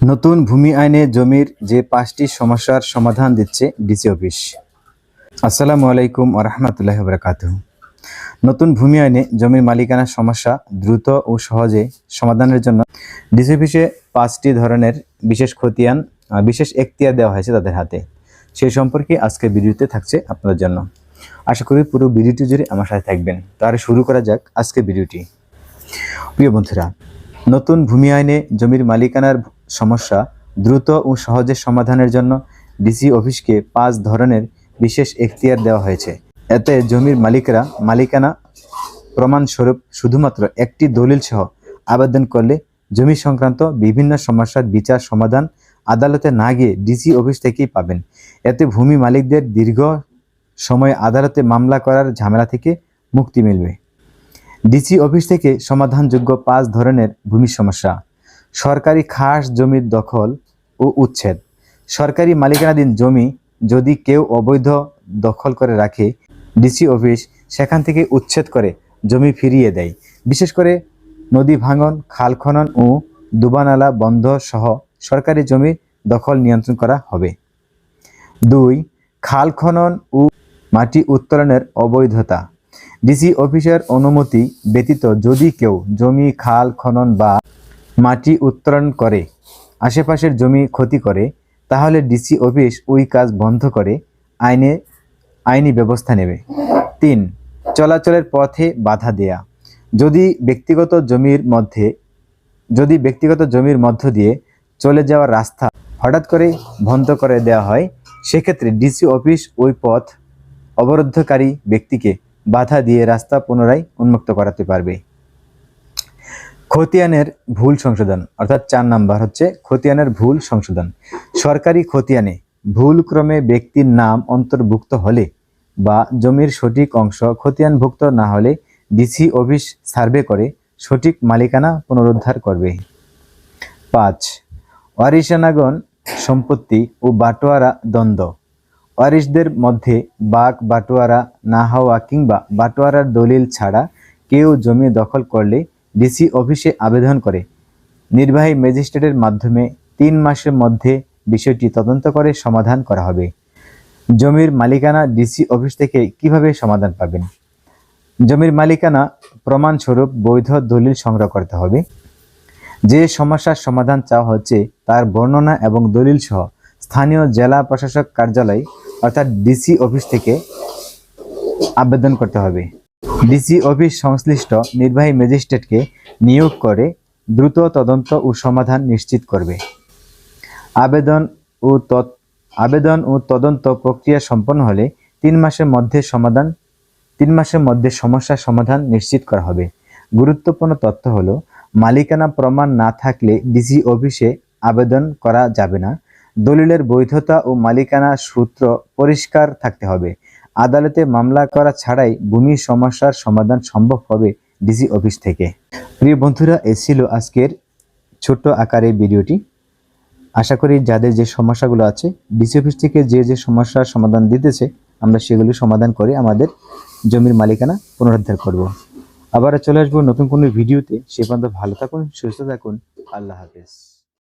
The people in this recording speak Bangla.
নতুন ভূমি আইনে জমির যে পাঁচটি সমস্যার সমাধান দিচ্ছে ডিসি অফিস। আসসালামু আলাইকুম আরহামতুল্লাহ বরকাত নতুন ভূমি আইনে জমির মালিকানা সমস্যা দ্রুত ও সহজে সমাধানের জন্য ডিসি অফিসে পাঁচটি ধরনের বিশেষ খতিয়ান বিশেষ এখতিয়ার দেওয়া হয়েছে তাদের হাতে। সেই সম্পর্কে আজকে ভিডিওতে থাকছে আপনাদের জন্য। আশা করি পুরো ভিডিওটি জুড়ে আমার সাথে থাকবেন। তার শুরু করা যাক আজকে ভিডিওটি। প্রিয় বন্ধুরা, নতুন ভূমি আইনে জমির মালিকানার সমস্যা দ্রুত ও সহজে সমাধানের জন্য ডিসি অফিসকে পাঁচ ধরনের বিশেষ এখতিয়ার দেওয়া হয়েছে। এতে জমির মালিকরা মালিকানা প্রমাণস্বরূপ শুধুমাত্র একটি দলিল সহ আবেদন করলে জমি সংক্রান্ত বিভিন্ন সমস্যার বিচার সমাধান আদালতে না গিয়ে ডিসি অফিস থেকেই পাবেন। এতে ভূমি মালিকদের দীর্ঘ সময় আদালতে মামলা করার ঝামেলা থেকে মুক্তি মিলবে। ডিসি অফিস থেকে সমাধানযোগ্য পাঁচ ধরনের ভূমি সমস্যা সরকারি খাস জমির দখল ও উচ্ছেদ। সরকারি মালিকানাধীন জমি যদি কেউ অবৈধ দখল করে রাখে ডিসি অফিস সেখান থেকে উচ্ছেদ করে জমি ফিরিয়ে দেয়। বিশেষ করে নদী ভাঙন, খাল খনন ও দুবানালা বন্ধ সহ সরকারি জমি দখল নিয়ন্ত্রণ করা হবে। দুই, খাল খনন ও মাটি উত্তোলনের অবৈধতা। ডিসি অফিসের অনুমতি ব্যতীত যদি কেউ জমি, খাল, খনন বা মাটি উত্তোলন করে, আশেপাশের জমি ক্ষতি করে, তাহলে ডিসি অফিস ওই কাজ বন্ধ করে, আইনে, আইনি ব্যবস্থা নেবে। তিন, চলাচলের পথে বাধা দেয়া। যদি ব্যক্তিগত জমির মধ্যে, যদি ব্যক্তিগত জমির মধ্য দিয়ে চলে যাওয়ার রাস্তা হঠাৎ করে বন্ধ করে দেওয়া হয়, সেক্ষেত্রে ডিসি অফিস ওই পথ অবরুদ্ধকারী ব্যক্তিকে বাধা দিয়ে রাস্তা পুনরায় উন্মুক্ত করাতে পারবে। খতিয়ানের ভুল সংশোধন, অর্থাৎ চার নাম্বার হচ্ছে খতিয়ানের ভুল সংশোধন। সরকারি খতিয়ানে ভুলক্রমে ব্যক্তির নাম অন্তর্ভুক্ত হলে বা জমির সঠিক অংশ খতিয়ানভুক্ত না হলে ডিসি অফিস সার্ভে করে সঠিক মালিকানা পুনরুদ্ধার করবে। পাঁচ ওয়ারিশানাগণ সম্পত্তি ও বাটোয়ারা দ্বন্দ্ব। ওয়ারিশদের মধ্যে বাক বাটোয়ারা না হওয়া কিংবা বাটোয়ারার দলিল ছাড়া কেউ জমি দখল করলে ডিসি অফিসে আবেদন করে। নির্বাহী ম্যাজিস্ট্রেটের মাধ্যমে তিন মাসের মধ্যে বিষয়টি তদন্ত করে সমাধান করা হবে। জমির মালিকানা ডিসি অফিস থেকে কীভাবে সমাধান পাবেন? জমির মালিকানা প্রমাণস্বরূপ বৈধ দলিল সংগ্রহ করতে হবে। যে সমস্যার সমাধান চাওয়া হচ্ছে তার বর্ণনা এবং দলিল সহ স্থানীয় জেলা প্রশাসক কার্যালয় অর্থাৎ ডিসি অফিস থেকে আবেদন করতে হবে। ডিসি অফিস সংশ্লিষ্ট নির্বাহী ম্যাজিস্ট্রেটকে নিয়োগ করে দ্রুত তদন্ত ও সমাধান নিশ্চিত করবে। আবেদন ও আবেদন ও তদন্ত প্রক্রিয়া সম্পন্ন হলে তিন মাসের মধ্যে সমাধান, তিন মাসের মধ্যে সমস্যার সমাধান নিশ্চিত করা হবে। গুরুত্বপূর্ণ তথ্য হলো, মালিকানা প্রমাণ না থাকলে ডিসি অফিসে আবেদন করা যাবে না। দলিলের বৈধতা ও মালিকানা সূত্র পরিষ্কার থাকতে হবে। আদালতে মামলা করা ছাড়াই ভূমি সমস্যার সমাধান সম্ভব হবে ডিসি অফিস থেকে। প্রিয় বন্ধুরা, এ ছিল আজকের ছোট্ট আকারে ভিডিওটি। আশা করি যাদের যে সমস্যাগুলো আছে, ডিসি অফিস থেকে যে যে সমস্যার সমাধান দিতেছে, আমরা সেগুলি সমাধান করে আমাদের জমির মালিকানা পুনরুদ্ধার করব। আবার চলে আসব নতুন কোনো ভিডিওতে। সে পর্যন্ত ভালো থাকুন, সুস্থ থাকুন। আল্লাহ হাফেজ।